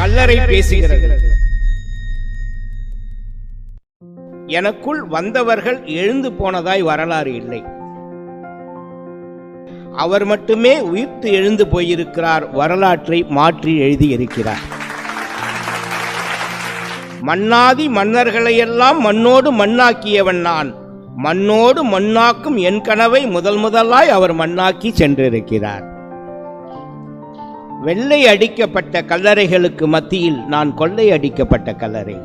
கல்லறை பேசுகிறது. எனக்குள் வந்தவர்கள் எழுந்து போனதாய் வரலாறு இல்லை. அவர் மட்டுமே உயிர்த்து எழுந்து போயிருக்கிறார் வரலாற்றை மாற்றி எழுதியிருக்கிறார். மன்னாதி மன்னர்களையெல்லாம் மண்ணோடு மண்ணாக்கியவன் நான். மண்ணோடு மண்ணாக்கும் என் கனவை முதல் முதலாய் அவர் மண்ணாக்கி சென்றிருக்கிறார். வெள்ளை அடிக்கப்பட்ட கல்லறைகளுக்கு மத்தியில் நான் கொள்ளை அடிக்கப்பட்ட கல்லறை.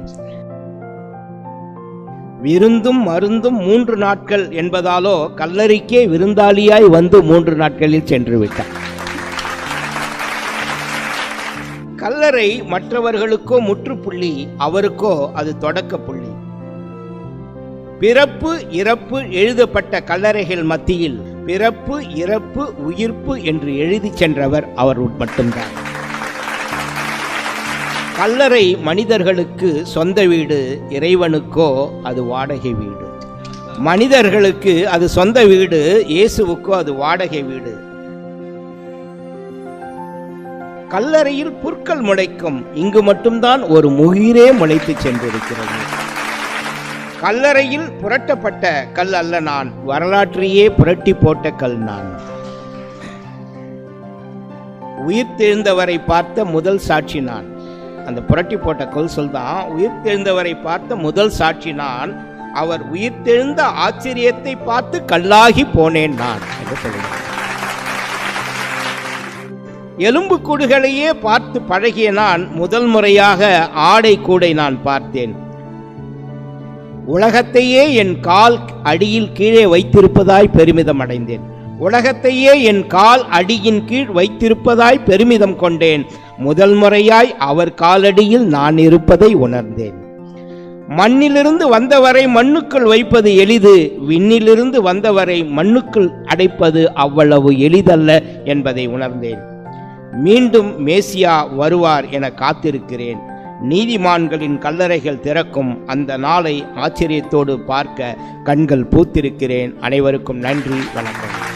விருந்தும் மருந்தும் மூன்று நாட்கள் என்பதாலோ கல்லறைக்கே விருந்தாளியாய் வந்து மூன்று நாட்களில் சென்று விட்டார் கல்லறை மற்றவர்களுக்கோ முற்றுப்புள்ளி அவருக்கோ அது தொடக்க புள்ளி. பிறப்பு இறப்பு எழுதப்பட்ட கல்லறைகள் மத்தியில் பிறப்பு இறப்பு உயிர்ப்பு என்று எழுதி சென்றவர் அவர் மட்டும்தான். கல்லறை மனிதர்களுக்கு சொந்த வீடு இறைவனுக்கோ அது வாடகை வீடு. மனிதர்களுக்கு அது சொந்த வீடு இயேசுவுக்கோ அது வாடகை வீடு. கல்லறையில் புற்கள் முளைக்கும் இங்கு மட்டும்தான் ஒரு முகிரே முளைத்து சென்றிருக்கிறது. கல்லறையில் புரட்டப்பட்ட கல் அல்ல நான் வரலாற்றையே புரட்டி போட்ட கல் நான். உயிர்த்தெழுந்தவரை பார்த்த முதல் சாட்சி நான். அந்த புரட்டி போட்ட கொல் சொல்தான் உயிர்த்தெழுந்தவரை பார்த்த முதல் சாட்சி நான். அவர் உயிர்த்தெழுந்த ஆச்சரியத்தை பார்த்து கல்லாகி போனேன் நான். என்று சொல்லுகிறார் எலும்பு கூடுகளையே பார்த்து பழகிய நான் முதல் முறையாக ஆடை கூடை நான் பார்த்தேன். உலகத்தையே என் கால் அடியில் கீழே வைத்திருப்பதாய் பெருமிதம் அடைந்தேன். உலகத்தையே என் கால் அடியின் கீழ் வைத்திருப்பதாய் பெருமிதம் கொண்டேன். முதல் முறையாய் அவர் காலடியில் நான் இருப்பதை உணர்ந்தேன். மண்ணிலிருந்து வந்தவரை மண்ணுக்குள் வைப்பது எளிது விண்ணிலிருந்து வந்தவரை மண்ணுக்குள் அடைப்பது அவ்வளவு எளிதல்ல என்பதை உணர்ந்தேன். மீண்டும் மேசியா வருவார் என காத்திருக்கிறேன். நீதிமான்களின் கல்லறைகள் திறக்கும் அந்த நாளை ஆச்சரியத்தோடு பார்க்க கண்கள் பூத்திருக்கிறேன். அனைவருக்கும் நன்றி வணக்கம்.